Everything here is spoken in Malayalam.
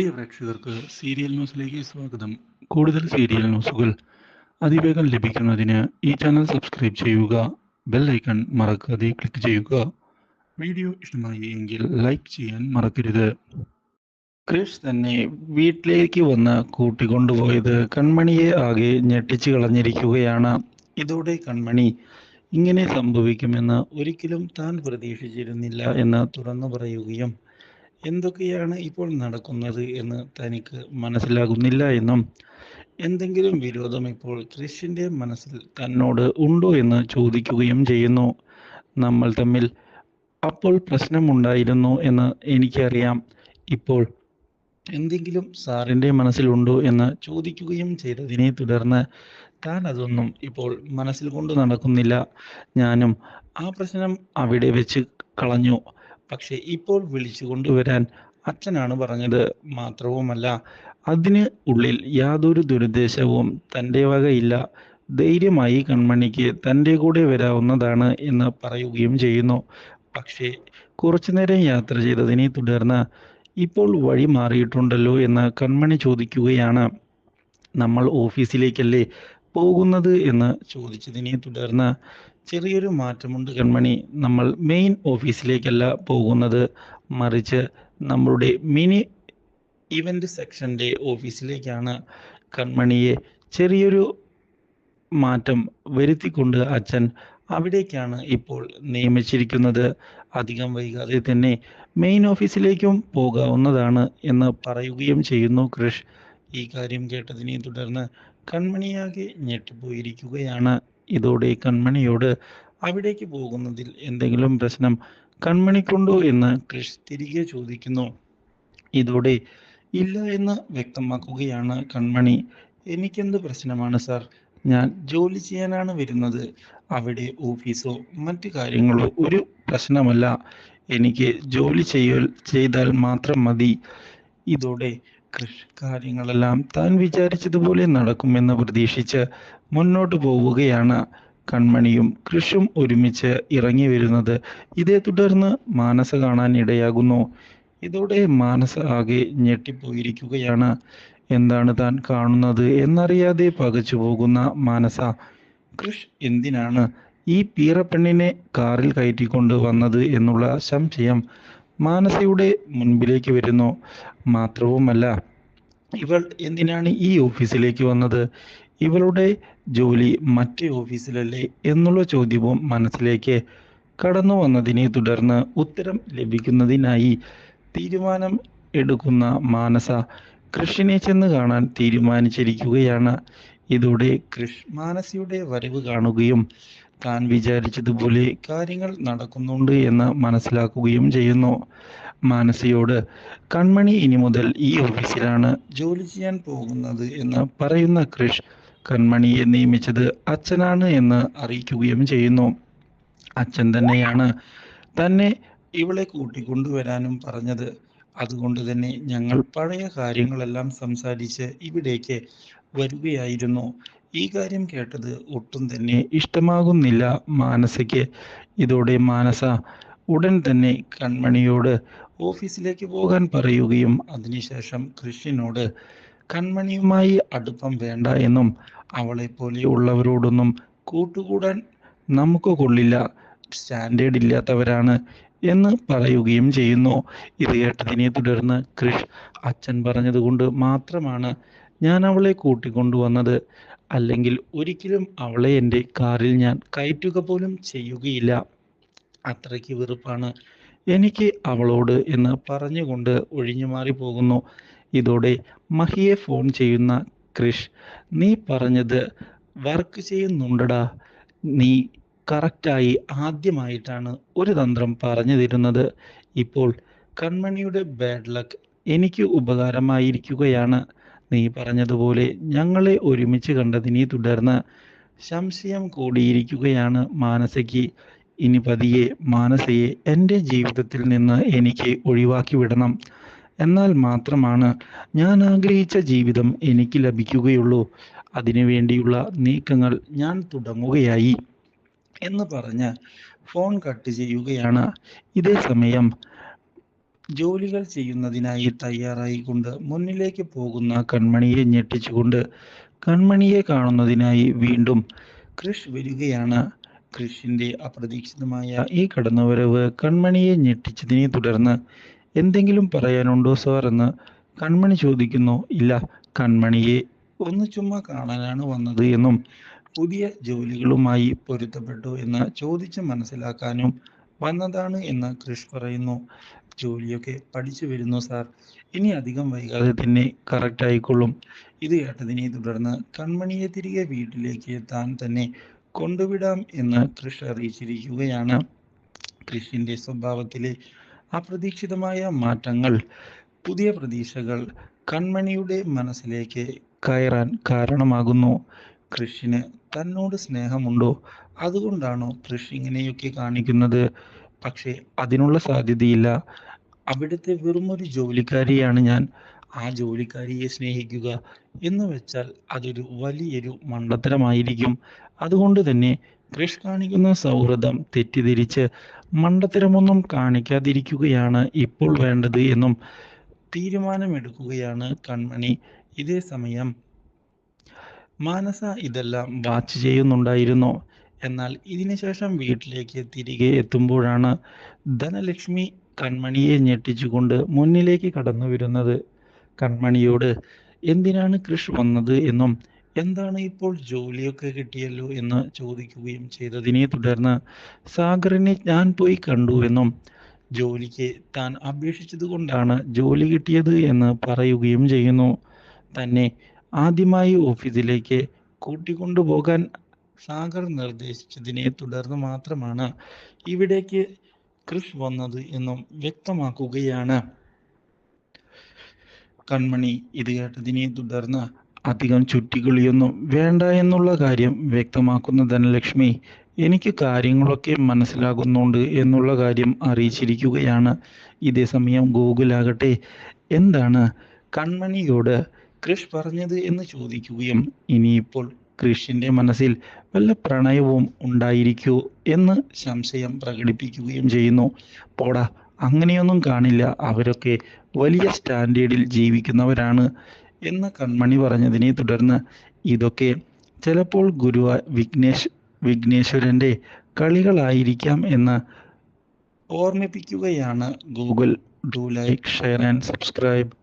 പ്രിയ പ്രേക്ഷകർക്ക് സീരിയൽ ന്യൂസിലേക്ക് സ്വാഗതം. കൂടുതൽ സീരിയൽ ന്യൂസുകൾ അതിവേഗം ലഭിക്കുന്നതിന് ഈ ചാനൽ സബ്സ്ക്രൈബ് ചെയ്യുക ബെൽ ഐക്കൺ മറക്കാതെ ക്ലിക്ക് ചെയ്യുക. വീഡിയോ ഇഷ്ടമായി എങ്കിൽ ലൈക്ക് ചെയ്യാൻ മറക്കരുത്. ക്രിഷ് തന്നെ വീട്ടിലേക്ക് വന്ന് കൂട്ടിക്കൊണ്ടുപോയത് കൺമണിയെ ആകെ ഞെട്ടിച്ചു കളഞ്ഞിരിക്കുകയാണ്. ഇതോടെ കൺമണി ഇങ്ങനെ സംഭവിക്കുമെന്ന് ഒരിക്കലും താൻ പ്രതീക്ഷിച്ചിരുന്നില്ല എന്ന് തുറന്നു പറയുകയും എന്തൊക്കെയാണ് ഇപ്പോൾ നടക്കുന്നത് എന്ന് തനിക്ക് മനസ്സിലാകുന്നില്ല എന്നും എന്തെങ്കിലും വിരോധം ഇപ്പോൾ ക്രിസ്റ്റിന്റെ മനസ്സിൽ തന്നോട് ഉണ്ടോ എന്ന് ചോദിക്കുകയും ചെയ്യുന്നു. നമ്മൾ തമ്മിൽ അപ്പോൾ പ്രശ്നമുണ്ടായിരുന്നു എന്ന് എനിക്കറിയാം. ഇപ്പോൾ എന്തെങ്കിലും സാറിന്റെ മനസ്സിലുണ്ടോ എന്ന് ചോദിക്കുകയും ചെയ്തതിനെ തുടർന്ന് താൻ അതൊന്നും ഇപ്പോൾ മനസ്സിൽ കൊണ്ട് നടക്കുന്നില്ല. ഞാനും ആ പ്രശ്നം അവിടെ വെച്ച് കളഞ്ഞു. പക്ഷെ ഇപ്പോൾ വിളിച്ചു കൊണ്ടുവരാൻ അച്ഛനാണ് പറഞ്ഞത് മാത്രവുമല്ല അതിന് ഉള്ളിൽ യാതൊരു ദുരുദ്ദേശവും തന്റെ വകയില്ല. ധൈര്യമായി കൺമണിക്ക് തന്റെ കൂടെ വരാവുന്നതാണ് എന്ന് പറയുകയും ചെയ്യുന്നു. പക്ഷേ കുറച്ചു നേരം യാത്ര ചെയ്തതിനെ തുടർന്ന് ഇപ്പോൾ വഴി മാറിയിട്ടുണ്ടല്ലോ എന്ന് കൺമണി ചോദിക്കുകയാണ്. നമ്മൾ ഓഫീസിലേക്കല്ലേ പോകുന്നത്? എന്ന് ചോദിച്ചതിനെ തുടർന്ന് ചെറിയൊരു മാറ്റമുണ്ട് കൺമണി. നമ്മൾ മെയിൻ ഓഫീസിലേക്കല്ല പോകുന്നത്. മറിച്ച് നമ്മളുടെ മിനി ഇവന്റ് സെക്ഷന്റെ ഓഫീസിലേക്കാണ് കൺമണിയെ ചെറിയൊരു മാറ്റം വരുത്തിക്കൊണ്ട് അച്ഛൻ അവിടേക്കാണ് ഇപ്പോൾ നിയമിച്ചിരിക്കുന്നത്. അധികം വൈകാതെ തന്നെ മെയിൻ ഓഫീസിലേക്കും പോകാവുന്നതാണ് എന്ന് പറയുകയും ചെയ്യുന്നു കൃഷ്. ഈ കാര്യം കേട്ടതിനെ തുടർന്ന് കൺമണിയാകെ ഞെട്ടിപ്പോയിരിക്കുകയാണ്. ഇതോടെ കൺമണിയോട് അവിടേക്ക് പോകുന്നതിൽ എന്തെങ്കിലും പ്രശ്നം കൺമണിക്കുണ്ടോ എന്ന് കൃഷ് തിരികെ ചോദിക്കുന്നു. ഇതോടെ ഇല്ല എന്ന് വ്യക്തമാക്കുകയാണ് കൺമണി. എനിക്കെന്ത് പ്രശ്നമാണ് സാർ? ഞാൻ ജോലി ചെയ്യാനാണ് വരുന്നത്. അവിടെ ഓഫീസോ മറ്റു കാര്യങ്ങളോ ഒരു പ്രശ്നമല്ല. എനിക്ക് ജോലി ചെയ്യൽ ചെയ്താൽ മാത്രം മതി. ഇതോടെ കൃഷ് കാര്യങ്ങളെല്ലാം താൻ വിചാരിച്ചതുപോലെ നടക്കുമെന്ന് പ്രതീക്ഷിച്ച് മുന്നോട്ടു പോവുകയാണ് കൺമണിയും കൃഷും ഒരുമിച്ച് ഇറങ്ങി വരുന്നത്. ഇതേ തുടർന്ന് മാനസ കാണാൻ ഇടയാകുന്നു. ഇതോടെ മാനസ ആകെ ഞെട്ടിപ്പോയിരിക്കുകയാണ്. എന്താണ് താൻ കാണുന്നത് എന്നറിയാതെ പകച്ചു പോകുന്ന മാനസ. കൃഷ് എന്തിനാണ് ഈ പീറപ്പെണ്ണിനെ കാറിൽ കയറ്റിക്കൊണ്ട് വന്നത് എന്നുള്ള സംശയം മാനസയുടെ മുൻപിലേക്ക് വരുന്നു. മാത്രവുമല്ല ഇവൾ എന്തിനാണ് ഈ ഓഫീസിലേക്ക് വന്നത്? ഇവളുടെ ജോലി മറ്റേ ഓഫീസിലല്ലേ എന്നുള്ള ചോദ്യവും മനസ്സിലേക്ക് കടന്നു വന്നതിനെ തുടർന്ന് ഉത്തരം ലഭിക്കുന്നതിനായി തീരുമാനം എടുക്കുന്ന മാനസ കൃഷിനെ ചെന്ന് കാണാൻ തീരുമാനിച്ചിരിക്കുകയാണ്. ഇതോടെ കൃഷ് മാനസിയുടെ വരവ് കാണുകയും താൻ വിചാരിച്ചതുപോലെ കാര്യങ്ങൾ നടക്കുന്നുണ്ട് എന്ന് മനസ്സിലാക്കുകയും ചെയ്യുന്നു. മാനസിയോട് കൺമണി ഇനി മുതൽ ഈ ഓഫീസിലാണ് ജോലി ചെയ്യാൻ പോകുന്നത് എന്ന് പറയുന്ന കൃഷ് കൺമണിയെ നിയമിച്ചത് അച്ഛനാണ് എന്ന് അറിയിക്കുകയും ചെയ്യുന്നു. അച്ഛൻ തന്നെയാണ് തന്നെ ഇവളെ കൂട്ടിക്കൊണ്ടുവരാനും പറഞ്ഞത്. അതുകൊണ്ട് തന്നെ ഞങ്ങൾ പഴയ കാര്യങ്ങളെല്ലാം സംസാരിച്ച് ഇവിടേക്ക് വരികയായിരുന്നു. ഈ കാര്യം കേട്ടത് ഒട്ടും തന്നെ ഇഷ്ടമാകുന്നില്ല മാനസയ്ക്ക് ഇതോടെ മാനസ ഉടൻ തന്നെ കൺമണിയോട് ഓഫീസിലേക്ക് പോകാൻ പറയുകയും അതിനുശേഷം കൃഷ്ണനോട് കൺമണിയുമായി അടുപ്പം വേണ്ട എന്നും അവളെ പോലെയുള്ളവരോടൊന്നും കൂട്ടുകൂടാൻ നമുക്ക് കൊള്ളില്ല സ്റ്റാൻഡേർഡ് ഇല്ലാത്തവരാണ് എന്ന് പറയുകയും ചെയ്യുന്നു. ഇത് കേട്ടതിനെ തുടർന്ന് കൃഷ് അച്ഛൻ പറഞ്ഞതുകൊണ്ട് മാത്രമാണ് ഞാൻ അവളെ കൂട്ടിക്കൊണ്ടുവന്നത്. അല്ലെങ്കിൽ ഒരിക്കലും അവളെ എന്റെ കാറിൽ ഞാൻ കയറ്റുക പോലും ചെയ്യുകയില്ല. അത്രയ്ക്ക് വെറുപ്പാണ്. എനിക്ക് അവളോട് എന്ന് പറഞ്ഞുകൊണ്ട് ഒഴിഞ്ഞു മാറി പോകുന്നു ഇതോടെ മഹിയെ ഫോൺ ചെയ്യുന്ന കൃഷ് നീ പറഞ്ഞത് വർക്ക് ചെയ്യുന്നുണ്ടടാ. നീ കറക്റ്റായി ആദ്യമായിട്ടാണ് ഒരു തന്ത്രം പറഞ്ഞു തരുന്നത്. ഇപ്പോൾ കൺമണിയുടെ ബാഡ് ലക്ക് എനിക്ക് ഉപകാരമായിരിക്കുകയാണ്. നീ പറഞ്ഞതുപോലെ ഞങ്ങളെ ഒരുമിച്ച് കണ്ടതിനെ തുടർന്ന് സംശയം കൂടിയിരിക്കുകയാണ് മാനസയ്ക്ക്. ഇനി പതിയെ മാനസയെ എന്റെ ജീവിതത്തിൽ നിന്ന് എനിക്ക് ഒഴിവാക്കി വിടണം. എന്നാൽ മാത്രമാണ് ഞാൻ ആഗ്രഹിച്ച ജീവിതം എനിക്ക് ലഭിക്കുകയുള്ളൂ. അതിനു വേണ്ടിയുള്ള നീക്കങ്ങൾ ഞാൻ തുടങ്ങുകയായി എന്ന് പറഞ്ഞ് ഫോൺ കട്ട് ചെയ്യുകയാണ്. ഇതേ സമയം ജോലികൾ ചെയ്യുന്നതിനായി തയ്യാറായിക്കൊണ്ട് മുന്നിലേക്ക് പോകുന്ന കൺമണിയെ ഞെട്ടിച്ചുകൊണ്ട് കൺമണിയെ കാണുന്നതിനായി വീണ്ടും ക്രിഷ് വരികയാണ്. ക്രിഷിന്റെ അപ്രതീക്ഷിതമായ ഈ കടന്നുവരവ് കൺമണിയെ ഞെട്ടിച്ചതിനെ തുടർന്ന് എന്തെങ്കിലും പറയാനുണ്ടോ സാർ എന്ന് കൺമണി ചോദിക്കുന്നു. ഇല്ല കൺമണിയെ ഒന്ന് ചുമ്മാ കാണാനാണ് വന്നത് എന്നും പുതിയ ജോലികളുമായി പൊരുത്തപ്പെട്ടു എന്ന് ചോദിച്ച് മനസ്സിലാക്കാനും വന്നതാണ് എന്ന് ക്രിഷ് പറയുന്നു. ജോലിയൊക്കെ പഠിച്ചു വരുന്നു സാർ ഇനി അധികം വൈകാതെ തന്നെ കറക്റ്റ് ആയിക്കൊള്ളും. ഇത് കേട്ടതിനെ തുടർന്ന് കൺമണിയെ തിരികെ വീട്ടിലേക്ക് താൻ തന്നെ കൊണ്ടുവിടാം എന്ന് കൃഷ് അറിയിച്ചിരിക്കുകയാണ്. കൃഷിന്റെ സ്വഭാവത്തിലെ അപ്രതീക്ഷിതമായ മാറ്റങ്ങൾ പുതിയ പ്രതീക്ഷകൾ കൺമണിയുടെ മനസ്സിലേക്ക് കയറാൻ കാരണമാകുന്നു. കൃഷിന് തന്നോട് സ്നേഹമുണ്ടോ? അതുകൊണ്ടാണോ കൃഷി ഇങ്ങനെയൊക്കെ കാണിക്കുന്നത്? പക്ഷേ അതിനുള്ള സാധ്യതയില്ല. അവിടുത്തെ വെറുമൊരു ജോലിക്കാരിയാണ് ഞാൻ. ആ ജോലിക്കാരിയെ സ്നേഹിക്കുക എന്ന് വെച്ചാൽ അതൊരു വലിയൊരു മണ്ടത്തരമായിരിക്കും. അതുകൊണ്ട് തന്നെ കൃഷ് കാണിക്കുന്ന സൗഹൃദം തെറ്റിദ്ധരിച്ച് മണ്ടത്തരമൊന്നും കാണിക്കാതിരിക്കുകയാണ് ഇപ്പോൾ വേണ്ടത് എന്നും തീരുമാനമെടുക്കുകയാണ് കൺമണി. ഇതേ സമയം മാനസ ഇതെല്ലാം വാച്ച് ചെയ്യുന്നുണ്ടായിരുന്നു. എന്നാൽ ഇതിനുശേഷം വീട്ടിലേക്ക് തിരികെ എത്തുമ്പോഴാണ് ധനലക്ഷ്മി കൺമണിയെ ഞെട്ടിച്ചുകൊണ്ട് മുന്നിലേക്ക് കടന്നു വരുന്നത്. കൺമണിയോട് എന്തിനാണ് കൃഷ് വന്നത് എന്നും എന്താണ് ഇപ്പോൾ ജോലിയൊക്കെ കിട്ടിയല്ലോ എന്ന് ചോദിക്കുകയും ചെയ്തതിനെ തുടർന്ന് സാഗറിനെ ഞാൻ പോയി കണ്ടു എന്നും ജോലിക്ക് താൻ അപേക്ഷിച്ചത് കൊണ്ടാണ് ജോലി കിട്ടിയത് എന്ന് പറയുകയും ചെയ്യുന്നു. തന്നെ ആദ്യമായി ഓഫീസിലേക്ക് കൂട്ടിക്കൊണ്ടുപോകാൻ സാഗർ നിർദ്ദേശിച്ചതിനെ തുടർന്ന് മാത്രമാണ് ഇവിടേക്ക് ക്രിസ് വന്നത് എന്നും വ്യക്തമാക്കുകയാണ്. കൺമണി ഇത് കേട്ടതിനെ തുടർന്ന് അധികം ചുറ്റിക്കളിയൊന്നും വേണ്ട എന്നുള്ള കാര്യം വ്യക്തമാക്കുന്ന ധനലക്ഷ്മി എനിക്ക് കാര്യങ്ങളൊക്കെ മനസ്സിലാകുന്നുണ്ട് എന്നുള്ള കാര്യം അറിയിച്ചിരിക്കുകയാണ്. ഇതേ സമയം ഗൂഗിളാകട്ടെ എന്താണ് കൺമണിയോട് കൃഷ് പറഞ്ഞത് എന്ന് ചോദിക്കുകയും ഇനിയിപ്പോൾ കൃഷിന്റെ മനസ്സിൽ വല്ല പ്രണയവും ഉണ്ടായിരിക്കൂ എന്ന് സംശയം പ്രകടിപ്പിക്കുകയും ചെയ്യുന്നു. പോടാ അങ്ങനെയൊന്നും കാണില്ല. അവരൊക്കെ വലിയ സ്റ്റാൻഡേർഡിൽ ജീവിക്കുന്നവരാണ് എന്ന് കൺമണി പറഞ്ഞതിനെ തുടർന്ന് ഇതൊക്കെ ചിലപ്പോൾ ഗുരുവ വിഘ്നേശ് വിഘ്നേശ്വരന്റെ കളികളായിരിക്കാം എന്ന് ഓർമ്മിപ്പിക്കുകയാണ് Google. Do like share and subscribe.